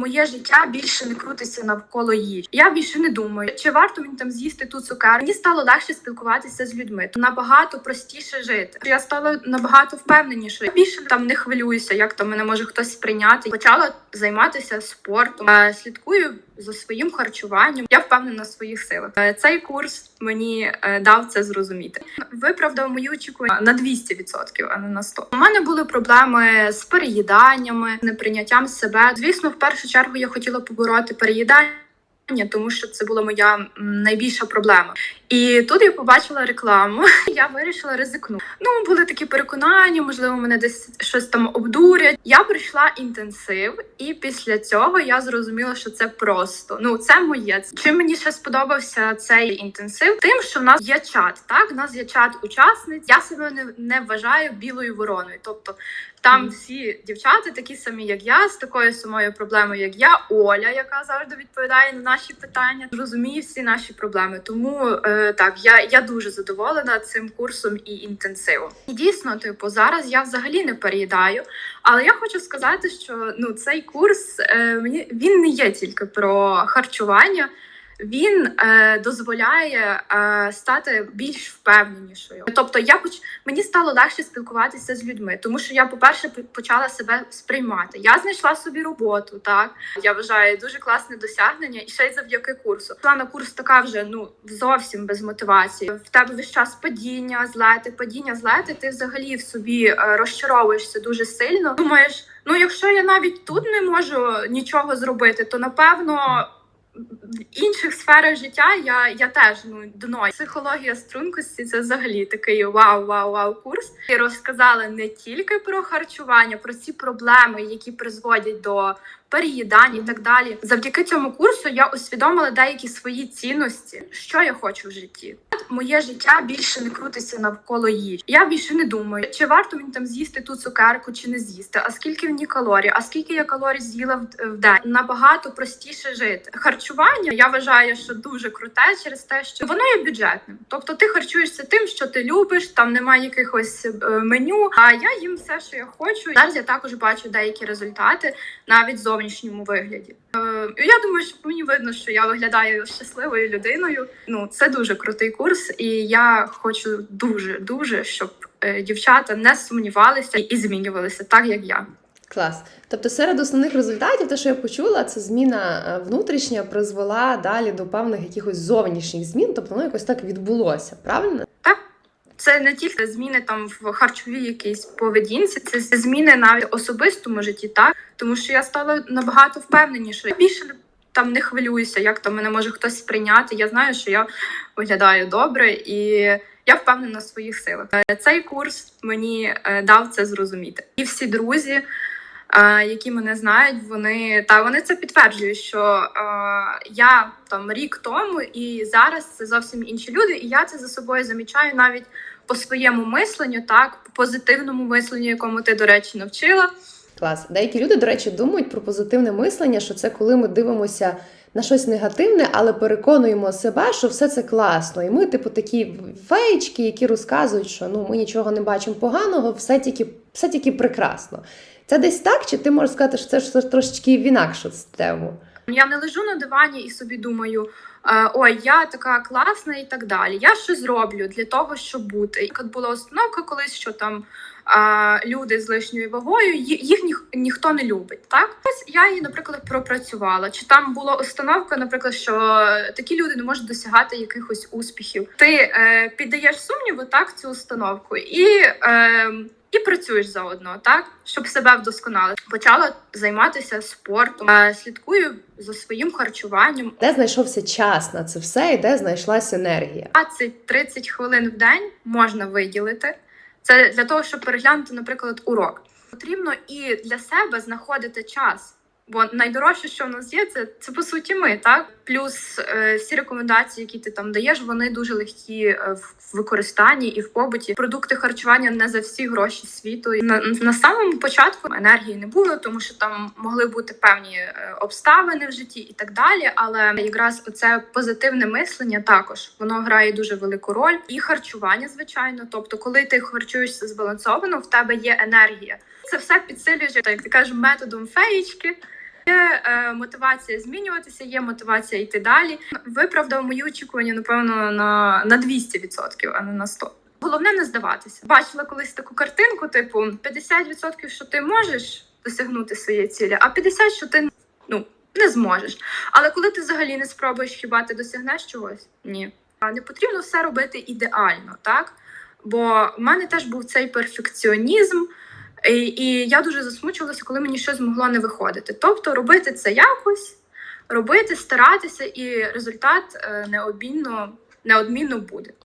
Моє життя більше не крутиться навколо їжі. Я більше не думаю, чи варто мені там з'їсти ту цукерку. Мені стало легше спілкуватися з людьми. Набагато простіше жити. Я стала набагато впевненіше. Я більше там не хвилююся, як там мене може хтось сприйняти. Почала займатися спортом, Е, слідкую за своїм харчуванням. Я впевнена в своїх силах. Е, Цей курс мені е, дав це зрозуміти. Виправдав мої очікування на 200%, а не на 100%. У мене були проблеми з переїданнями, неприйняттям себе. Звісно, в першу чергу я хотіла побороти переїдання. Тому що це була моя найбільша проблема, і тут я побачила рекламу. Я вирішила ризикнути. Ну були такі переконання, можливо, мене десь щось там обдурять. Я пройшла інтенсив, і після цього я зрозуміла, що це просто ну це моє. Чим мені ще сподобався цей інтенсив? Тим, що в нас є чат. Так, в нас є чат учасниць. Я себе не, не вважаю білою вороною. Тобто там всі дівчата такі самі, як я, з такою самою проблемою, як я, Оля, яка завжди відповідає на наші питання, розуміє всі наші проблеми. Тому е, так, я, я дуже задоволена цим курсом і інтенсивом. І дійсно, типу, зараз я взагалі не переїдаю. Але я хочу сказати, що ну цей курс е, мені він не є тільки про харчування. Він е, дозволяє е, стати більш впевненішою. Тобто, я поч... мені стало легше спілкуватися з людьми, тому що я, по-перше, почала себе сприймати. Я знайшла собі роботу. Так я вважаю дуже класне досягнення, і ще й завдяки курсу. Пішла на курс така вже ну зовсім без мотивації. В тебе весь час падіння, злети, падіння, злети. Ти взагалі в собі е, розчаровуєшся дуже сильно. Думаєш, ну якщо я навіть тут не можу нічого зробити, то напевно інших сферах життя я, я теж ну дно. Психологія стрункості це взагалі такий вау, вау, вау курс. І розказали не тільки про харчування, про ці проблеми, які призводять до переїдань і так далі. Завдяки цьому курсу я усвідомила деякі свої цінності, що я хочу в житті. Моє життя більше не крутиться навколо їжі. Я більше не думаю, чи варто мені там з'їсти ту цукерку, чи не з'їсти, а скільки в ній калорій, а скільки я калорій з'їла в, день. Набагато простіше жити. Харчування я вважаю, що дуже круте через те, що воно є бюджетним. Тобто ти харчуєшся тим, що ти любиш, там немає якихось е, меню. А я їм все, що я хочу. Зараз я також бачу деякі результати навіть в зовнішньому вигляді. Е, я думаю, що мені видно, що я виглядаю щасливою людиною. Ну це дуже крутий курс, і я хочу дуже дуже, щоб е, дівчата не сумнівалися і змінювалися так, як я. Клас. Тобто, серед основних результатів, те, що я почула, це зміна е, внутрішня призвела далі до певних якихось зовнішніх змін, тобто воно якось так відбулося, правильно? Так, Це не тільки зміни там в харчовій якійсь поведінці, це зміни навіть в особистому житті, так тому що я стала набагато впевненішою. Більше там не хвилююся, як там мене може хтось сприйняти. Я знаю, що я виглядаю добре і я впевнена в своїх силах. Е, Цей курс мені е, дав це зрозуміти. І всі друзі, е, які мене знають, вони та вони це підтверджують, що я там рік тому і зараз це зовсім інші люди, і я це за собою замічаю навіть по своєму мисленню, так по позитивному мисленню, якому ти, до речі, навчила. Клас. Деякі люди, до речі, думають про позитивне мислення, що це коли ми дивимося на щось негативне, але переконуємо себе, що все це класно. І ми, типу, такі феєчки, які розказують, що ну ми нічого не бачимо поганого, все тільки, все тільки прекрасно. Це десь так, чи ти можеш сказати, що це ж трошечки в інакшу тему? Я не лежу на дивані і собі думаю. Е, Ой, я така класна і так далі. Я щось зроблю для того, щоб бути. Як була установка колись, що там люди з лишньою вагою, їх ніх, ніхто не любить. Так ось я її, наприклад, пропрацювала. Чи там була установка, наприклад, що такі люди не можуть досягати якихось успіхів. Ти е, піддаєш сумніву так цю установку і. Е, і працюєш заодно, так щоб себе вдосконалити. Почала займатися спортом, е, слідкую за своїм харчуванням. Де знайшовся час на це все, і де знайшлася енергія? 20-30 хвилин в день можна виділити. Це для того, щоб переглянути, наприклад, урок. Потрібно і для себе знаходити час. Бо найдорожче, що в нас є, це, це по суті ми, так? Плюс е, всі рекомендації, які ти там даєш, вони дуже легкі е, в використанні і в побуті. Продукти харчування не за всі гроші світу. На, на самому початку енергії не було, тому що там могли бути певні е, обставини в житті і так далі. Але якраз оце позитивне мислення також воно грає дуже велику роль. І харчування, звичайно. Тобто, коли ти харчуєшся збалансовано, в тебе є енергія. Це все підсилює, так ти кажеш, методом феєчки. Є е, мотивація змінюватися, є мотивація йти далі. Виправдав мої очікування, напевно, на, на 200%, а не на 100%. Головне не здаватися. Бачила колись таку картинку: типу 50% що ти можеш досягнути своєї цілі, а 50% що ти ну не зможеш. Але коли ти взагалі не спробуєш, хіба ти досягнеш чогось? Ні. Не потрібно все робити ідеально, так? Бо в мене теж був цей перфекціонізм, і, і я дуже засмучувалася, коли мені щось могло не виходити. Тобто робити це якось, робити, старатися, і результат е, неодмінно, неодмінно буде.